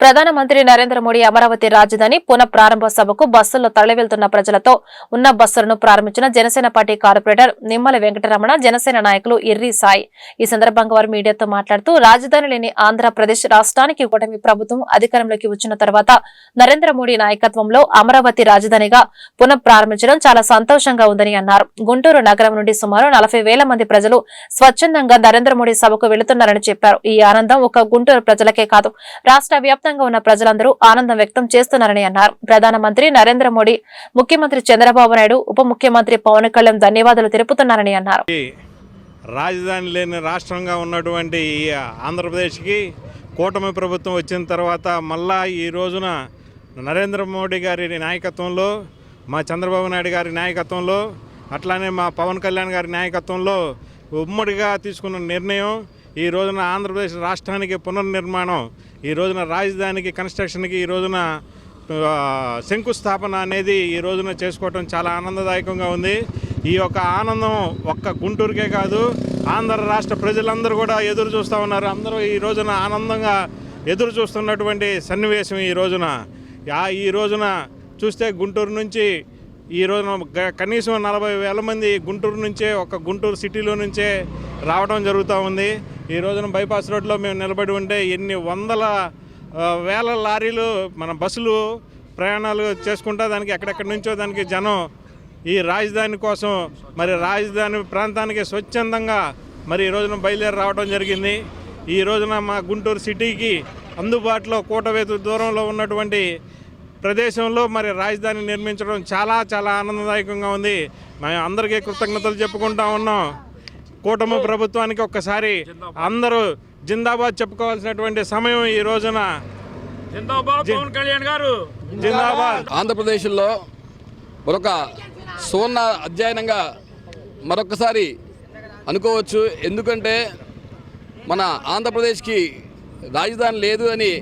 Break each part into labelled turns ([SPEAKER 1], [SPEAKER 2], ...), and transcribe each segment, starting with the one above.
[SPEAKER 1] ప్రధానమంత్రి నరేంద్ర మోడీ అమరావతి రాజధాని పునః ప్రారంభ సభకు బస్సుల్లో తరలివెళ్తున్న ప్రజలతో ఉన్న బస్సులను ప్రారంభించిన జనసేన పార్టీ కార్పొరేటర్ నిమ్మల వెంకటరమణ జనసేన నాయకులు ఇర్రి సాయి. ఈ సందర్భంగా వారు మీడియాతో మాట్లాడుతూ రాజధాని లేని ఆంధ్రప్రదేశ్ రాష్ట్రానికి కూటమి ప్రభుత్వం అధికారంలోకి వచ్చిన తర్వాత నరేంద్ర మోడీ నాయకత్వంలో అమరావతి రాజధానిగా పునః ప్రారంభించడం చాలా సంతోషంగా ఉందని అన్నారు. గుంటూరు నగరం నుండి సుమారు నలభై వేల మంది ప్రజలు స్వచ్ఛందంగా నరేంద్ర మోడీ సభకు వెళుతున్నారని చెప్పారు. ఈ ఆనందం ఒక గుంటూరు ప్రజలకే కాదు రాష్ట్ర వ్యాప్తంగా ఉన్న ప్రజలందరూ ఆనందం వ్యక్తం చేస్తున్నారని అన్నారు. ప్రధానమంత్రి నరేంద్ర మోడీ ముఖ్యమంత్రి చంద్రబాబు నాయుడు ఉప ముఖ్యమంత్రి పవన్ కళ్యాణ్ ధన్యవాదాలు తెలుపుతున్నారని అన్నారు.
[SPEAKER 2] రాజధాని లేని రాష్ట్రంగా ఉన్నటువంటి ఈ ఆంధ్రప్రదేశ్కి కూటమి ప్రభుత్వం వచ్చిన తర్వాత మళ్ళా ఈ రోజున నరేంద్ర మోడీ గారి నాయకత్వంలో మా చంద్రబాబు నాయుడు గారి నాయకత్వంలో అట్లానే మా పవన్ కళ్యాణ్ గారి నాయకత్వంలో ఉమ్మడిగా తీసుకున్న నిర్ణయం ఈ రోజున ఆంధ్రప్రదేశ్ రాష్ట్రానికి పునర్నిర్మాణం ఈ రోజున రాజధానికి కన్స్ట్రక్షన్కి ఈ రోజున శంకుస్థాపన అనేది ఈ రోజున చేసుకోవటం చాలా ఆనందదాయకంగా ఉంది. ఈ యొక్క ఆనందం ఒక్క గుంటూరుకే కాదు ఆంధ్ర రాష్ట్ర ప్రజలందరూ కూడా ఎదురు చూస్తూ ఉన్నారు. అందరూ ఈ రోజున ఆనందంగా ఎదురు చూస్తున్నటువంటి సన్నివేశం ఈ రోజున. ఈ రోజున చూస్తే గుంటూరు నుంచి ఈ రోజున గ- కనీసం నలభై వేల మంది గుంటూరు నుంచే ఒక గుంటూరు సిటీలో నుంచే రావడం జరుగుతూ ఉంది. ఈ రోజున బైపాస్ రోడ్లో మేము నిలబడి ఉంటే ఎన్ని వందల వేల లారీలు మన బస్సులు ప్రయాణాలు చేసుకుంటా దానికి ఎక్కడెక్కడి నుంచో దానికి జనం ఈ రాజధాని కోసం మరి రాజధాని ప్రాంతానికి స్వచ్ఛందంగా మరి ఈ రోజున బయలుదేరి రావడం జరిగింది. ఈ రోజున మా గుంటూరు సిటీకి అందుబాటులో కూటవేతు దూరంలో ఉన్నటువంటి ప్రదేశంలో మరి రాజధాని నిర్మించడం చాలా చాలా ఆనందదాయకంగా ఉంది. మేము అందరికీ కృతజ్ఞతలు చెప్పుకుంటా ఉన్నాం. కూటమి ప్రభుత్వానికి ఒక్కసారి అందరూ జిందాబాద్ చెప్పుకోవాల్సినటువంటి సమయం ఈ రోజున.
[SPEAKER 3] పవన్ కళ్యాణ్ గారు.
[SPEAKER 2] జిందాబాద్.
[SPEAKER 4] ఆంధ్రప్రదేశ్లో మరొక సువర్ణ అధ్యయనంగా మరొకసారి అనుకోవచ్చు. ఎందుకంటే మన ఆంధ్రప్రదేశ్కి రాజధాని లేదు అని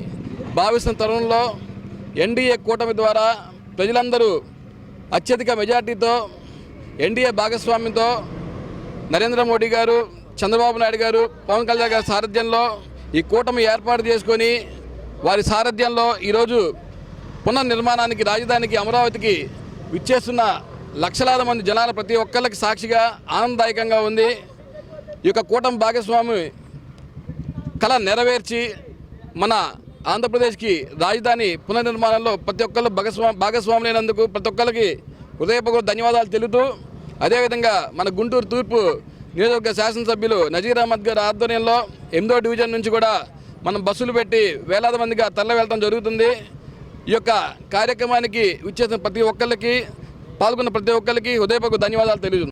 [SPEAKER 4] భావిస్తున్న తరుణంలో ఎన్డీఏ కూటమి ద్వారా ప్రజలందరూ అత్యధిక మెజార్టీతో ఎన్డీఏ భాగస్వామ్యంతో నరేంద్ర మోడీ గారు చంద్రబాబు నాయుడు గారు పవన్ కళ్యాణ్ గారి సారథ్యంలో ఈ కూటమి ఏర్పాటు చేసుకొని వారి సారథ్యంలో ఈరోజు పునర్నిర్మాణానికి రాజధానికి అమరావతికి విచ్చేస్తున్న లక్షలాది మంది జనాల ప్రతి ఒక్కరికి సాక్షిగా ఆనందదాయకంగా ఉంది. ఈ యొక్క కూటమి భాగస్వామి కళ నెరవేర్చి మన ఆంధ్రప్రదేశ్కి రాజధాని పునర్నిర్మాణంలో ప్రతి ఒక్కరు భాగస్వా భాగస్వాములైనందుకు ప్రతి ఒక్కరికి హృదయపూర్వక ధన్యవాదాలు తెలుపుతూ అదేవిధంగా మన గుంటూరు తూర్పు నియోజకవర్గ శాసనసభ్యులు నజీర్ అహ్మద్ గారి ఆధ్వర్యంలో ఎనిమిదో డివిజన్ నుంచి కూడా మనం బస్సులు పెట్టి వేలాది మందిగా తరలి వెళ్ళడం జరుగుతుంది. ఈ యొక్క కార్యక్రమానికి విచ్చేసిన ప్రతి ఒక్కరికి పాల్గొన్న ప్రతి ఒక్కరికి హృదయపూర్వక ధన్యవాదాలు తెలియజేస్తున్నాను